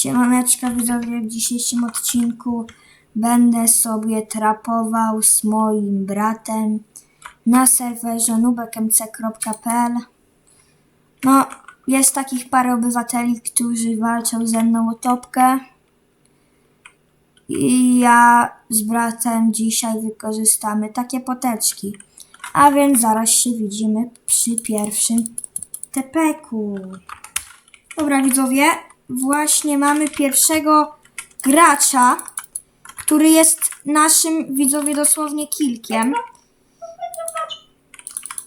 Siemaneczka widzowie, w dzisiejszym odcinku będę sobie trapował z moim bratem na serwerze nubekmc.pl No, jest takich parę obywateli, którzy walczą ze mną o topkę i ja z bratem dzisiaj wykorzystamy takie poteczki. A więc zaraz się widzimy przy pierwszym tepeku. Dobra widzowie, właśnie mamy pierwszego gracza, który jest naszym widzowie dosłownie kilkiem.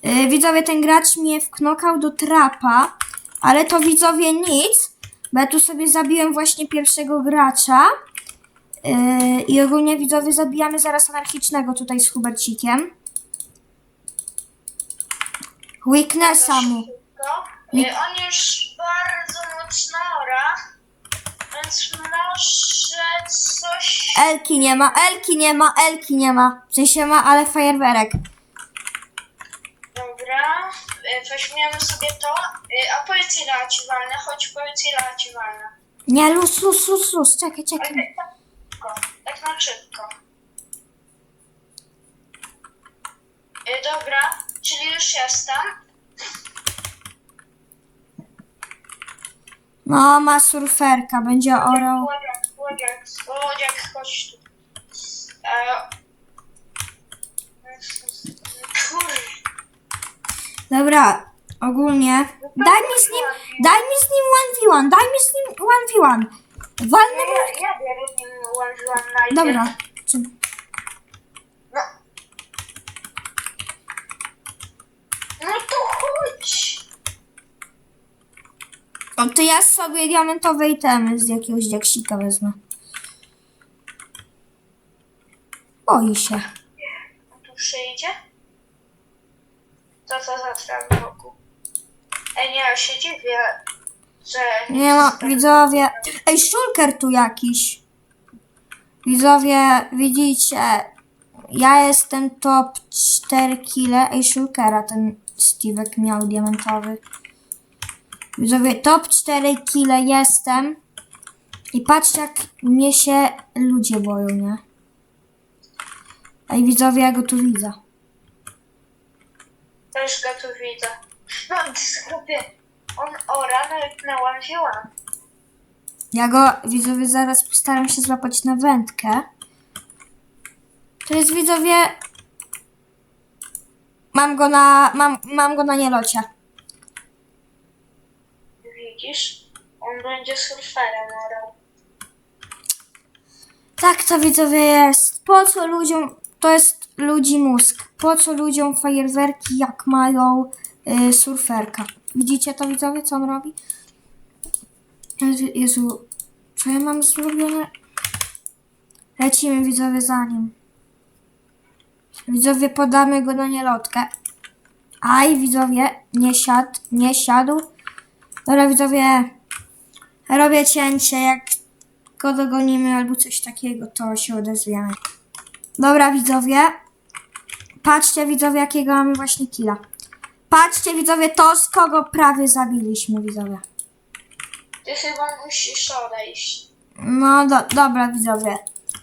Yy, widzowie, ten gracz mnie wknokał do trapa, ale to widzowie nic, bo ja tu sobie zabiłem właśnie pierwszego gracza. Yy, I ogólnie widzowie zabijamy zaraz anarchicznego tutaj z Hubercikiem. Weaknessa mu. szybko. Y, On już bardzo mocno ora, więc może coś... Elki nie ma, Elki nie ma, Elki nie ma. W sensie ma, ale fajerwerek. Dobra, y, weźmiemy sobie to. Y, A powiedz ile ci walne, chodź powiedz ile ci walne. Nie, luz, luz, luz, luz. Czekaj, Ale czekaj. tak szybko, tak na szybko. Y, Dobra, czyli już jestem. No, ma surferka, będzie orał. Łodziak, łodziak, łodziak, chodź tu. E... Kurde. Dobra, ogólnie. Daj mi z nim, daj mi z nim 1v1, daj mi z nim 1v1. Walnę mu. Ja, nim ułożyłam. Dobra. Czy- No. No to chodź. O, to ja sobie diamentowe itemy z jakiegoś diaksika wezmę. Boi się. On tu przyjdzie. Co to za trawy wokół? Ej, nie, ja się dziwię, że... Nie no, widzowie. Ej, szulker tu jakiś. Widzowie, widzicie, ja jestem top 4 kile. Ej, szulkera ten Steve'ek miał diamentowy. Widzowie, top 4 kile jestem. I patrzcie, jak mnie się ludzie boją, nie? Ej, widzowie, ja go tu widzę. Też go tu widzę. Mam sobie... On ora, nawet na one wzięłam. Ja go, widzowie, zaraz postaram się złapać na wędkę. To jest, widzowie... Mam go na... Mam, mam go na nielocie. Widzisz? On będzie surferem orał. Tak to, widzowie, jest. Po co ludziom... To jest ludzi mózg. Po co ludziom fajerwerki, jak mają y, surferka? Widzicie to, widzowie, co on robi? Jezu, co ja mam zrobione? Lecimy, widzowie, za nim. Widzowie, podamy go na nielotkę. Aj, widzowie, nie siadł, nie siadł. Dobra, widzowie, robię cięcie, jak go dogonimy albo coś takiego, to się odezwiemy. Dobra, widzowie. Patrzcie, widzowie, jakiego mamy właśnie killa. Patrzcie, widzowie, to z kogo prawie zabiliśmy, widzowie. Ty chyba musisz odejść. No, do, dobra, widzowie.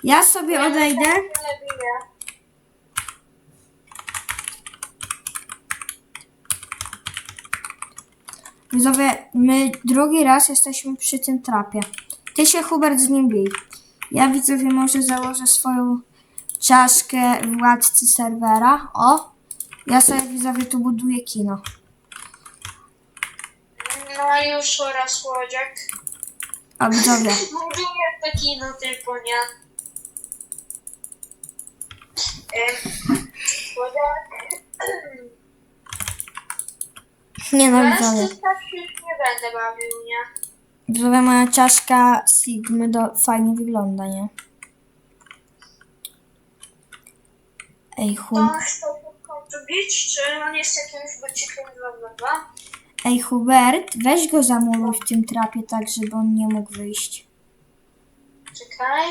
Ja sobie odejdę. Biję. Widzowie, my drugi raz jesteśmy przy tym trapie. Ty się, Hubert, z nim bij. Ja, widzowie, może założę swoją czaszkę władcy serwera. O! Ja sobie, widzowie, tu buduję kino. No już oraz łodziak. A, widzowie. Mówię taki no tylko nie. Łodziak. Nie no, Teraz widzowie. tak się już nie będę bawił, nie? Widzowie, moja czaszka Sigmy do, fajnie wygląda, nie? Ej, To Hub... on chce w końcu bić, czy on jest jakimś bocikiem 2 Ej, Hubert, weź go zamuluj w tym trapie tak, żeby on nie mógł wyjść. Czekaj.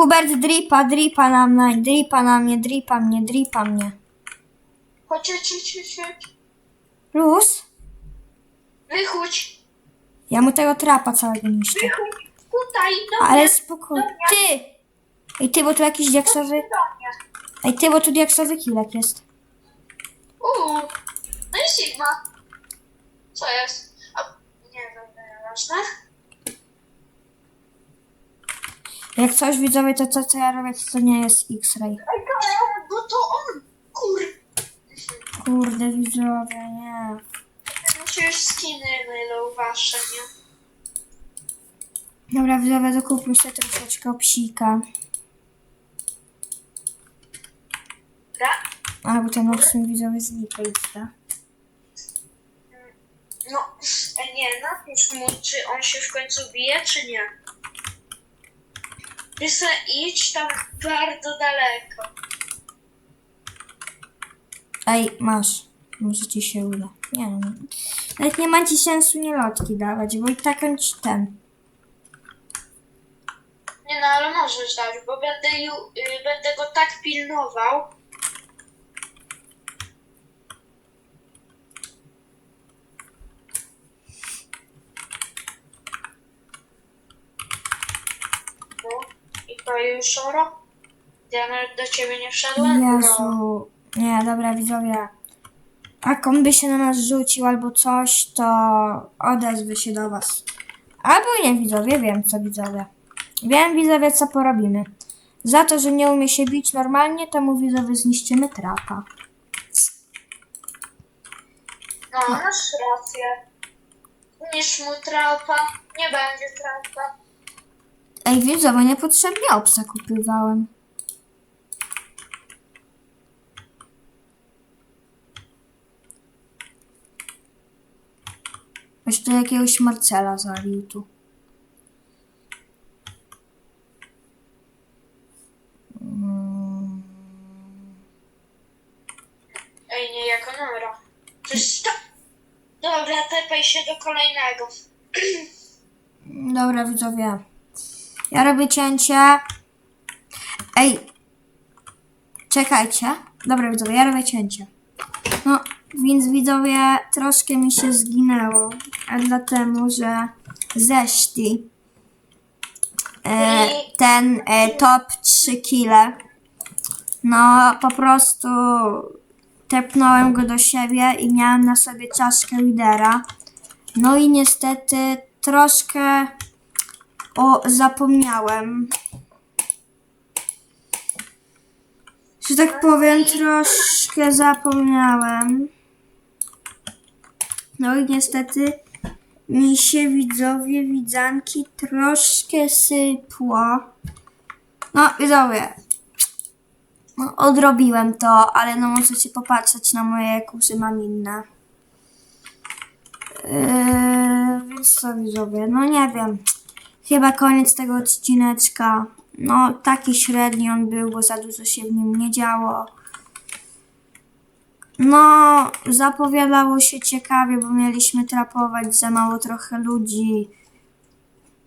Hubert dripa, dripa na mnie, dripa na mnie, dripa mnie, dripa mnie. Chodź, chodź, chodź, chodź, chodź. Luz? Wychódź. Ja mu tego trapa całego niszczę. Wychódź. Tutaj, do Ale spokojnie. Ty! Ej, ty, bo tu jakiś diaksowy... Do mnie. Ej, ty, bo tu diaksowy kilek jest. Uuu. No i Sigma. Co jest? A, nie, dobra, nieważne. Jak coś widzowie, to to, co ja robię, to, to nie jest X-ray. Ej, ale, bo to on. Kur. Kurde, widzowie, nie. Już skiny mylą wasze, nie? Dobra, widzowie, dokupmy sobie troszeczkę psika. Dobra. A, bo ten mocny widzowie znika lista. No, e, nie, napisz mu, czy on się w końcu bije, czy nie. Ty se idź tam bardzo daleko. Ej, masz. Może ci się uda. Nie wiem. Nawet nie ma ci sensu nie lotki dawać, bo i tak on ci ten. Nie no, ale możesz dać, bo będę, ju, y, będę go tak pilnował. No, i to już oro. Ja nawet do ciebie nie wszedłem. No. Jezu. Nie, dobra, widzowie. Jak on by się na nas rzucił albo coś, to odezwy się do was. Albo nie, widzowie, wiem co widzowie. Wiem, widzowie, co porobimy. Za to, że nie umie się bić normalnie, to mu widzowie zniszczymy trapa. No, masz rację. Niż mu traupa. Nie będzie traupa. Ej, widzowie, niepotrzebnie obsa kupywałem. Jeszcze jakiegoś Marcela zalił tu. Mm, Ej, nie jako numero. Przecież to... Dobra, tepaj się do kolejnego. Dobra, widzowie. Ja robię cięcie. Ej. Czekajcie. Dobra, widzowie, ja robię cięcie. No, więc widzowie, troszkę mi się zginęło. Dlatego, że zeszli e, ten e, top 3 kile. No, po prostu tepnąłem go do siebie i miałem na sobie czaszkę lidera. No i niestety troszkę o zapomniałem. Że tak powiem, troszkę zapomniałem. No i niestety mi się widzowie, widzanki troszkę sypło. No, widzowie. No, odrobiłem to, ale no możecie popatrzeć na moje kursy mam inne. Yy, więc co widzowie, no nie wiem. Chyba koniec tego odcineczka. No taki średni on był, bo za dużo się w nim nie działo. No, zapowiadało się ciekawie, bo mieliśmy trapować za mało trochę ludzi.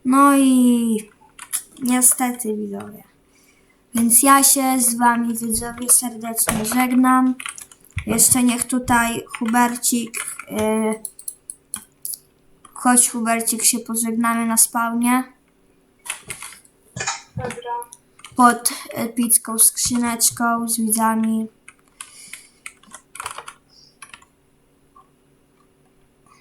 No i niestety widzowie. Więc ja się z wami widzowie serdecznie żegnam. Jeszcze niech tutaj Hubercik yy, Chodź Hubercik się pożegnamy na spawnie Dobra. pod epicką skrzyneczką z widzami.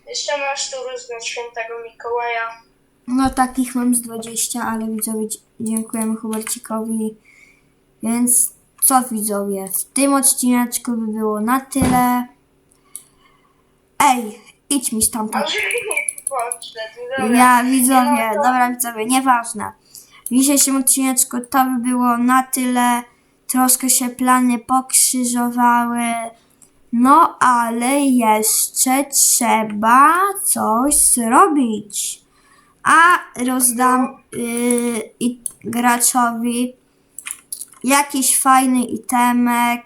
Jeszcze masz tu rozgrać świętego Mikołaja. No takich mam z 20, ale widzowie dzie- dziękujemy Hubercikowi. Więc co widzowie, w tym odcineczku by było na tyle. Ej, idź mi stamtąd. Dobra. Ja widzowie, No to- dobra widzowie, nieważne. W dzisiejszym odcineczku to by było na tyle. Troszkę się plany pokrzyżowały. No ale jeszcze trzeba coś zrobić. A rozdam yy, graczowi jakiś fajny itemek,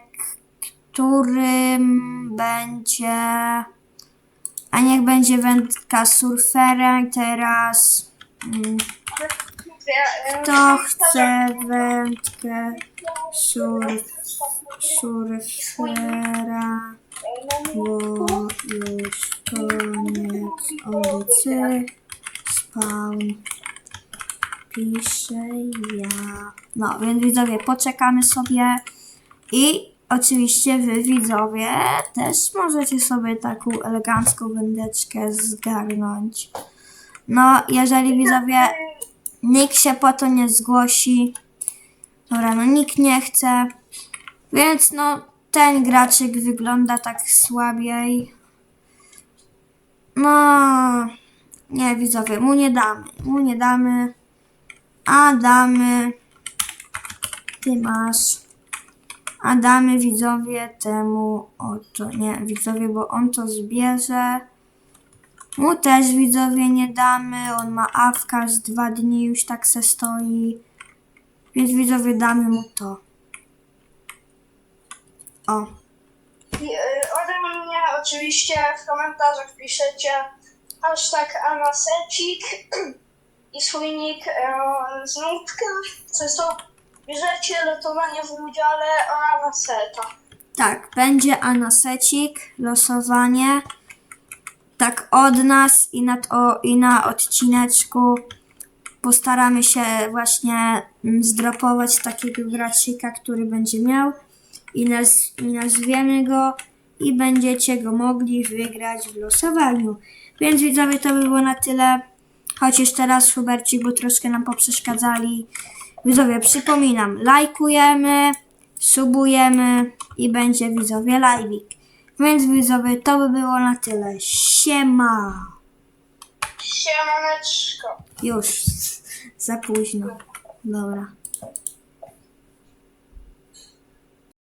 którym będzie. A niech będzie wędka surfera i teraz. Mm, Kto chce wędkę surf, surfera, bo już koniec ulicy, spawn, pisze ja. No, więc widzowie, poczekamy sobie i oczywiście wy widzowie też możecie sobie taką elegancką wędeczkę zgarnąć. No, jeżeli widzowie nikt się po to nie zgłosi. Dobra, no nikt nie chce. Więc no, ten graczyk wygląda tak słabiej. No, nie widzowie, mu nie damy. Mu nie damy. A damy. Ty masz. A damy widzowie temu oto. Nie, widzowie, bo on to zbierze. Mu też widzowie nie damy, on ma awka z dwa dni już tak se stoi. Więc widzowie damy mu to. O, I, e, ode mnie oczywiście w komentarzach piszecie hashtag anasecik i swój nick e, z nutka. Przez to bierzecie lotowanie w udziale anaseta. tak, będzie anasecik, losowanie. Tak od nas i na, to, i na odcineczku postaramy się właśnie mm, zdropować takiego graczyka, który będzie miał i, naz, i nazwiemy go i będziecie go mogli wygrać w losowaniu. Więc widzowie, to by było na tyle. Chociaż teraz Huberci, bo troszkę nam poprzeszkadzali. Widzowie, przypominam, lajkujemy, subujemy i będzie widzowie live'ik. Więc widzowie, to by było na tyle. Siema! Siemaneczko. Już za późno. Dobra.